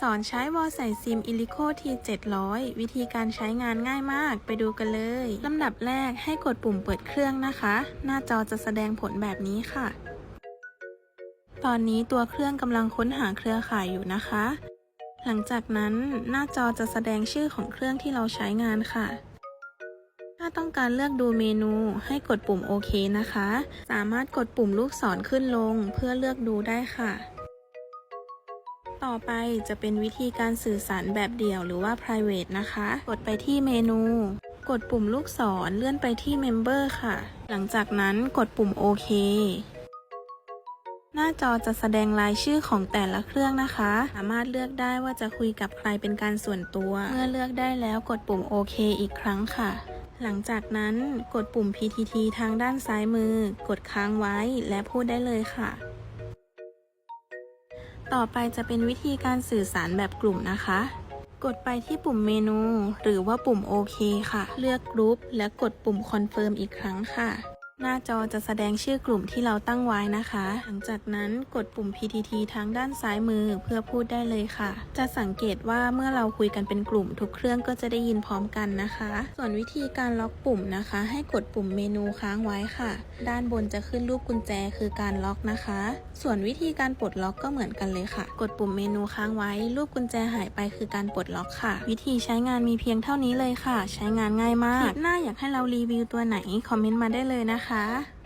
สอนใช้วอลใส่ซิม Illico T700 วิธีการใช้งานง่ายมาก ไปดูกันเลย ลำดับแรกให้กดปุ่มเปิดเครื่องนะคะ หน้าจอจะแสดงผลแบบนี้ค่ะ ตอนนี้ตัวเครื่องกำลังค้นหาเครือข่ายอยู่นะคะ หลังจากนั้นหน้าจอจะแสดงชื่อของเครื่องที่เราใช้งานค่ะ ถ้าต้องการเลือกดูเมนูให้กดปุ่มโอเคนะคะ สามารถกดปุ่มลูกศรขึ้นลง เพื่อเลือกดูได้ค่ะ ต่อไปจะเป็นวิธีการสื่อสารแบบเดี่ยวหรือว่า private นะคะ กดไปที่เมนู กดปุ่มลูกศรเลื่อนไปที่ member ค่ะ หลังจากนั้นกดปุ่มโอเคหน้าจอจะแสดงรายชื่อของแต่ละเครื่องนะคะ สามารถเลือกได้ว่าจะคุยกับใครเป็นการส่วนตัว เมื่อเลือกได้แล้วกดปุ่มโอเคอีกครั้งค่ะ หลังจากนั้นกดปุ่ม PTT ทางด้านซ้ายมือ กดค้างไว้และพูดได้เลยค่ะ ต่อไปจะเป็นวิธีการสื่อสารแบบกลุ่มนะคะ กดไปที่ปุ่มเมนู หรือว่าปุ่มโอเคค่ะ เลือกกรุ๊ปและกดปุ่มคอนเฟิร์มอีกครั้งค่ะ หน้าจอจะแสดงชื่อกลุ่มที่เราตั้งไว้นะคะ หลังจากนั้นกดปุ่ม PTT ทางด้านซ้ายมือเพื่อพูดได้เลยค่ะ จะสังเกตว่าเมื่อเราคุยกันเป็นกลุ่ม ทุกเครื่องก็จะได้ยินพร้อมกันนะคะ ส่วนวิธีการล็อกปุ่มนะคะ ให้กดปุ่มเมนูค้างไว้ค่ะ ด้านบนจะขึ้นรูปกุญแจคือการล็อกนะคะ ส่วนวิธีการปลดล็อกก็เหมือนกันเลยค่ะ กดปุ่มเมนูค้างไว้ รูปกุญแจหายไปคือการปลดล็อกค่ะ วิธีใช้งานมีเพียงเท่านี้เลยค่ะ ใช้งานง่ายมาก หน้าอยากให้เรารีวิวตัวไหนคอมเมนต์มาได้เลยนะคะนะคะ